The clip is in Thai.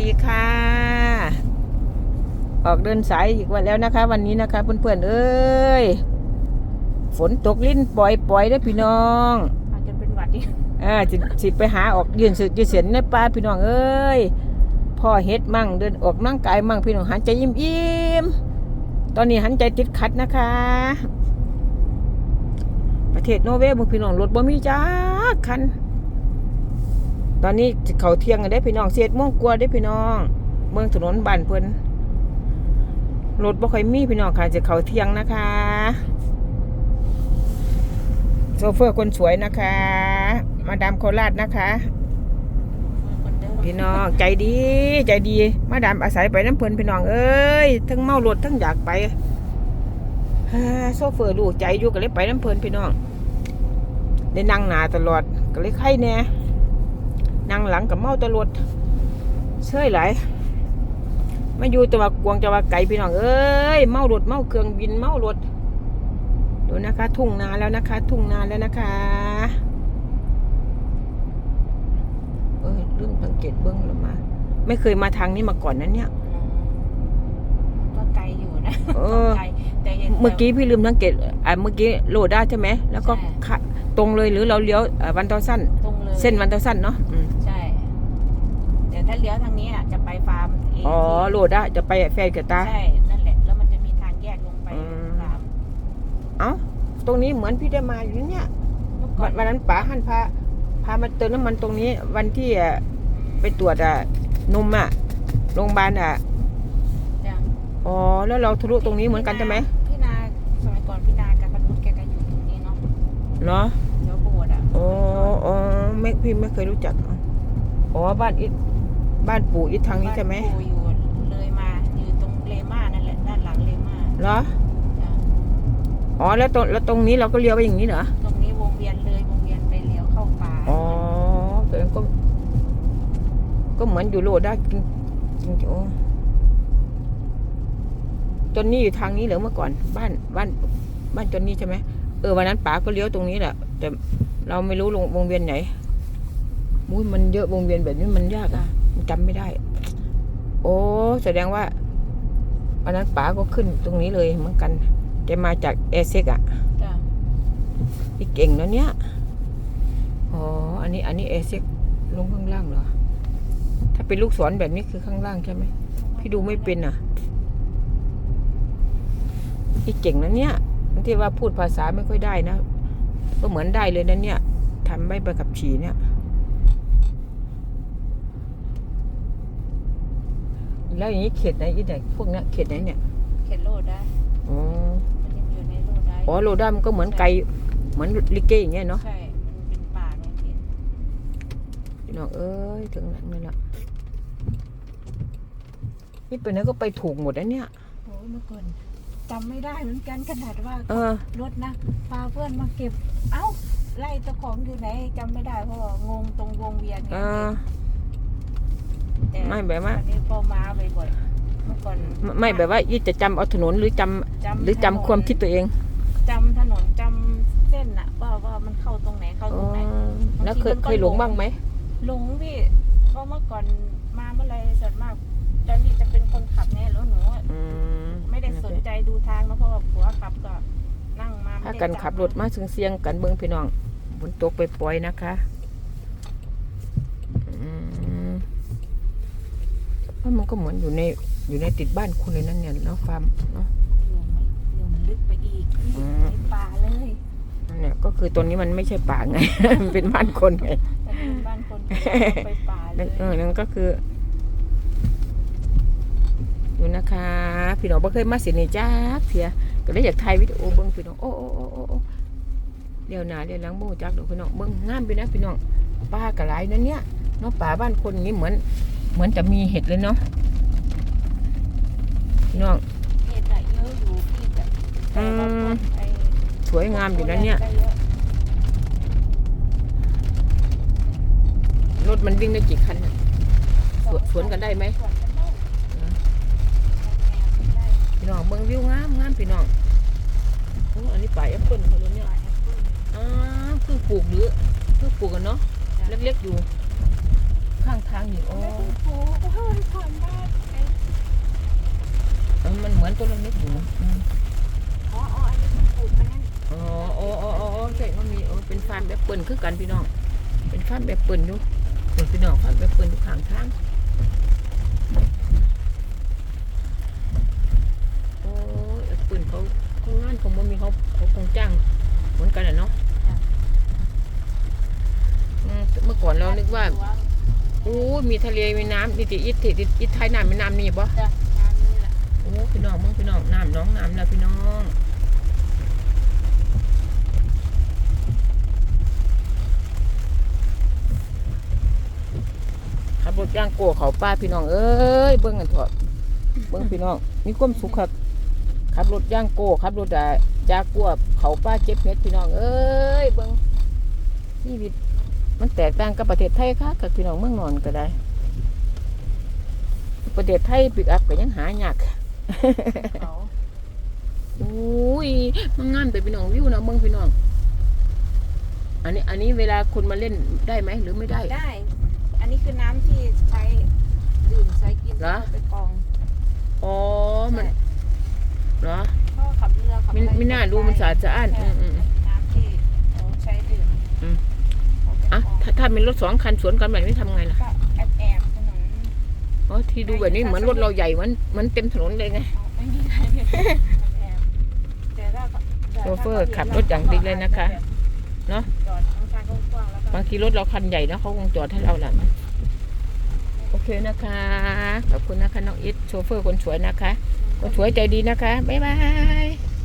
ดีค่ะ ออกเดินสายอีกวันแล้วนะคะ วันนี้นะคะเพื่อนๆเอ้ยฝนตกลิ้นปล่อยปล่อยๆได้อพี่น้องอาจจะเป็นหวัดดิอ่าสิสิไปหาออกยืนสุดยืนเสียนในป่าพี่น้องเอ้ยพ่อเฮ็ดมั่งเดินออกนั่งกายมั่งพี่น้องหันใจยิ้มยิ้มๆตอนนี้หันใจติดขัดนะคะ ประเทศโนอร์เวย์มึงพี่น้องรถบ่มีจ้าคัน ตอนนี้เขาเที่ยงกันได้พี่น้องเสียดม่วงกลัวได้พี่น้อง เมืองถนนบ้านเพิ่นรถบ่ค่อยมีพี่น้องค่ะจะเขาเที่ยงนะคะโซเฟอร์คนสวยนะคะ มาดามโคราชนะคะ พี่น้องใจดีใจดี มาดามอาศัยไปน้ำเพลินพี่น้องเอ้ยทั้งเมารถทั้งอยากไปโซเฟอร์รู้ใจอยู่ก็เลยไปน้ำเพลินพี่น้องได้นั่งหนาตลอดก็เลยไข้แน่ นั่งหลังกับเมาตลอดเชื่อหลายมาอยู่แตัวากวงแตัวาไก่พี่น้องเอ้ยเมารถเมาเครื่องบินเมารถดูนะคะ ทุ่งนาแล้วนะคะ ทุ่งนาแล้วนะคะเออลืมสังเกตเบิ้งแล้วมา ไม่เคยมาทางนี้มาก่อนนั้นเนี่ยก็ไกลอยู่นะเออไกลแต่ยังเมื่อกี้พี่ลืมสังเกตอ่าเมื่อกี้โหลดได้ใช่ไหมแล้วก็ใช่ขะตรงเลยหรือเราเลี้ยวเอ่อวันตอสั้นตรงเลยเส้นวันตอสั้นเนาะอืมใช่ แต่ถ้าเลี้ยวทางนี้อะจะไปฟาร์มเองอ๋อโหลดได้จะไปแฟนกับตาใช่ นั่นแหละ แล้วมันจะมีทางแยกลงไปอืมฟาร์มเอ้าตรงนี้เหมือนพี่ได้มาอยู่เนี่ยเมื่อก่อวันนวันนั้นป๋าหันพาพามาเติมน้ำมันตรงนี้ วันที่อะไปตรวจอะนมอะโรงพยาบาลอะจ้ะอ๋อแล้วเราทะลุตรงนี้เหมือนกันใช่ไหมพี่นาสมัยก่อนพี่นากับพนุษแกก็อยู่ตรงนี้เนาะเนาะเดี๋ยวโบสถ์อะอ๋ออ๋อไม่พี่ไม่เคยรู้จักอ๋อบ้านอิฐ บ้านปู่อิฐทางนี้ใช่ไหมบ้านปู่อยู่เลยมาอยู่ตรงเลม่านั่นแหละด้านหลังเลม่าเหรอจ้ะอ๋อแล้วตรงแล้วตรงนี้เราก็เลี้ยวไปอย่างนี้เหรอตรงนี้วงเวียนเลยวงเวียนไปเลี้ยวเข้าป่าอ๋อแต่นั้นก็ ก็เหมือนอยู่โลได้จริงจริงๆโอ้ต้นนี้อยู่ทางนี้เหรอเมื่อก่อน บ้านบ้านบ้านต้นนี้ใช่ไหมเออวันนั้นป๋าก็เลี้ยวตรงนี้แหละแต่เราไม่รู้ลงวงเวียนไหนมุ้ยมันเยอะวงเวียนแบบนี้มันยากอะมัน จำไม่ได้ โอ้ แสดงว่าวันนั้นป๋าก็ขึ้นตรงนี้เลยเหมือนกันแกมาจากเอเซ็กอะจ้ะพี่เก่งนะเนี่ย อ๋อ อันนี้ อันนี้เอเซ็กลงข้างล่างเหรอ ถ้าเป็นลูกศรแบบนี้คือข้างล่างใช่ไหม พี่ดูไม่เป็นอะพี่เก่งนะเนี่ย ที่ว่าพูดภาษาไม่ค่อยได้นะ ก็เหมือนได้เลยนะเนี่ยทำใบใบขับขี่เนี่ย แล้วอย่างนี้เขตไหนอีกไหนพวกเนี้ยเขตไหนเนี่ยเข็นโลดได้อ๋อมันยังอยู่ในโลดได้อ๋อโลด้ามันก็เหมือนไกลเหมือนลิเกอย่างเงี้ยเนาะใช่มันเป็นป่าเนี่ยเข็นพี่น้องเอ้ยถึงหลังเลยละนี่ไปไหนก็ไปถูกหมดนะเนี่ยโอ้ยเมื่อก่อนจำไม่ได้เหมือนกันขนาดว่าเออรถนะพาเพื่อนมาเก็บ เอ้าไล่เจ้าของอยู่ไหนจำไม่ได้เพราะว่างงตรงวงเวียนไงเออ แต่ไม่แบบว่าตอนนี้ก็มาบ่อยๆเมื่อก่อนไม่ไม่แบบว่ายี่จะจำเอาถนนหรือจำจำหรือจำถนนความคิดตัวเองจำถนนจำเส้นอะว่าว่ามันเข้าตรงไหนเข้าอ๋ตอรงไหนแล้วเคยบางทีมันก็ เคยหลงบ้างไหมหลงพี่เพราะเมื่อก่อนมาเมื่อไรส่วนมากตอนนี้จะเป็นคนขับไงแล้วหนูอะอืมไม่ได้สนใจดูทางนะเพราะว่าผัวขับก็นั่งมาไม่ถ้าได้กันจัขับรถมาเสียงๆกันเบิ้งพี่น้องบนตกไปปล่อยๆนะคะอืมเพ ราะมันก็เหมือนอยู่ในอยู่ในติดบ้านคุณเลยนั่นเนี่ยเนาะฟาร์มเนาะอยู่ไม่อยู่มันลึกไปอีกอืมในป่าเลยนั่นเนี่ยก็คือตัวนี้มันไม่ใช่ป่าไง มันเป็นบ้านคนไงแต่เป็นบ้านคนไปป่าเลนั่นยเออนั่นก็คืออยู่นะคะ พี่น้องบ่เคยมาสินี่จ้าเสียก็เลยอยากถ่ายวิดีโอเบิ้งพี่น้องโอ้โอ้โอ้โอ้โอ้เดี๋ยวหนาเดี๋ยวหลังโบจักเดี๋ยวพี่น้องเบิ้งงามไปนะพี่น้องป้ากระไรนั่นเนี่ยเนาะป่าบ้านคนนี้เหมือน เหมือนจะมีเห็ดเลยเนาะพี่น้องเห็ดอะเยอะอยู่พี่แต่แต่ว่าพวกไอ้สวยงามอยู่นะเนี่ยได้อะรถมันวิ่งได้กี่คันน่ะสวนสวนกันได้ไหมสวนกันได้ได้พี่น้องเบิ้งวิวงามงามพี่น้องโอ้อันนี้ป่าแอปเปิ้ลเขาเลยเนี่ยอ่าเพิ่งปลูกหรือเพิ่งปลูกกันเนาะเล็กๆอยู่ ข้างทางนี่โอ้ไม่ต้องปลูกเฮ้ยผ่อนบ้านไอ้เออมันเหมือนต้นเล็กๆอยู่อืมอ๋ออ๋ออันนี้ปลูกอันนั้นอ๋ออ๋ออ๋ออ๋อใช่มันมีโอ้เป็นฟาร์มแบบเปิ่นคือกันพี่น้อง เป็นฟาร์มแบบเปิ่นอยู่เปิ่นพี่น้องฟาร์มแบบเปิ่นอยู่ข้างทางโอ้ยแอปเปิ่นเขาเขางานเขาบ่มีเขาเขาคงจ้างเหมือนกันแหละเนาะอืมเมื่อก่อนเรานึกว่าโอ้ยมีทะเลมีน้ำนี่ติอิทธิอิทอิทไทยน้ำมีน้ำนี่บ่จ้ะงานนี้แหละโอ้พี่น้องมึงพี่น้องน้ำน้องน้ำแล้วพี่น้องขับรถย่างโก้เขาป้าพี่น้องเอ้ยเบิ้งกันเถอะเบิ้งพี่น้องมีความสุขครับขับรถย่างโก้ขับรถอะจากัวเขาป้าเจ็บเม็ดพี่น้องเอ้ยเบิ้งชีวิต มันแตกต่างกับประเทศไทยค่ะกับพี่น้องเมืองนอนก็ได้ ประเทศไทยปิกอัพก็ยังหายากเขาอุ้ยมันงามแต่พี่น้องวิวนะเมืองพี่น้อง อันนี้ อันนี้เวลาคนมาเล่นได้ไหมหรือไม่ได้ ได้ อันนี้คือน้ำที่ใช้ดื่มใช้กินเหรอไปกรองอ๋อมันใช่เหรอก็ขับเรือขับไม่อะไรไม่น่าดูมันสะอาดสะอ้านใช่อืมอืม น้ำที่เขาใช้ดื่ม อืม เอาไป อะ กรอง ถ้าถ้าเป็นรถสองคันสวนกันแบบนี้ทำไงล่ะ ก็แอบแอบถนนอ๋อ ที่ดูแบบนี้เหมือนรถเราใหญ่เหมันเหมันเต็มถนนเลยไง ไม่มีใครแอบแอบแต่ถ้าแต่โชถ้าเฟอร์ขับรถอย่างดีเลยนะคะเนอะ จอดข้างๆกว้างๆแล้วก็ บางทีรถเราคันใหญ่นะเขาคงจอดให้เราแหละโอเคนะคะ ขอบคุณนะคะน้องอิทโชเฟอร์คนสวยนะคะ คนสวยใจดีนะคะ บ๊ายบาย